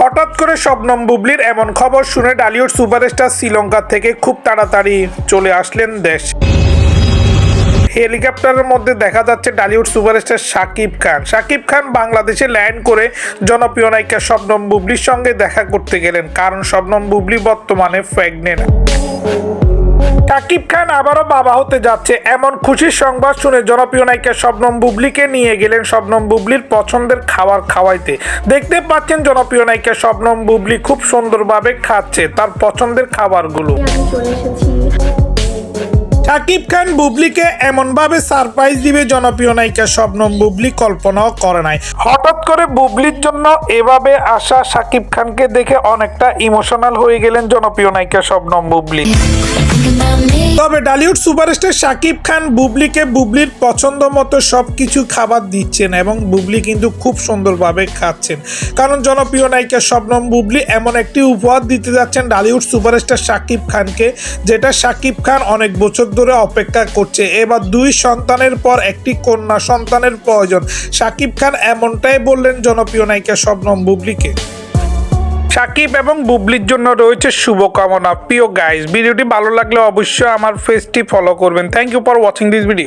হঠাৎ করে শবনম বুবলির এমন খবর শুনে ডালিউড সুপারস্টার শ্রীলঙ্কা থেকে খুব তাড়াতাড়ি চলে আসলেন দেশ। হেলিকপ্টারের মধ্যে দেখা যাচ্ছে ডালিউড সুপারস্টার শাকিব খান। শাকিব খান বাংলাদেশে ল্যান্ড করে জনপ্রিয় নায়িকা শবনম বুবলির সঙ্গে দেখা করতে গেলেন। কারণ শবনম বুবলি বর্তমানে প্রেগনেন্ট। শাকিব খান আবারও বাবা হতে যাচ্ছে। এমন খুশির সংবাদ শুনে জনপ্রিয় নায়িকা শবনম বুবলিকে নিয়ে গেলেন শবনম বুবলির পছন্দের খাবার খাওয়াইতে। দেখতে পাচ্ছেন জনপ্রিয় নায়িকা শবনম বুবলি খুব সুন্দরভাবে খাচ্ছে তার পছন্দের খাবারগুলো। আমি চলে এসেছি। শাকিব খান বুবলিকে এমনভাবে সারপ্রাইজ দিবে জনপ্রিয় নায়িকা শবনম বুবলি কল্পনাও করে নাই। হঠাৎ করে বুবলির জন্য এভাবে আসা শাকিব খানকে দেখে অনেকটা ইমোশনাল হয়ে গেলেন জনপ্রিয় নায়িকা শবনম বুবলি। তবে ডালিউড সুপারস্টার শাকিব খান বুবলিকে বুবলির পছন্দ মতো সব কিছু খাবার দিচ্ছেন এবং বুবলি কিন্তু খুব সুন্দরভাবে খাচ্ছেন। কারণ জনপ্রিয় নায়িকা শবনম বুবলি এমন একটি উপহার দিতে যাচ্ছেন ডালিউড সুপারস্টার শাকিব খানকে যেটা শাকিব খান অনেক বছর ধরে অপেক্ষা করছে। এবার দুই সন্তানের পর একটি কন্যা সন্তানের প্রয়োজন। সাকিব খান এমনটাই বললেন জনপ্রিয় নায়িকা শবনম বুবলিকে। সাকিব এবং বুবলির জন্য রয়েছে শুভকামনা। প্রিয় গাইস ভিডিওটি ভালো লাগলে অবশ্যই আমার ফেসটি ফলো করবেন। Thank you for watching this video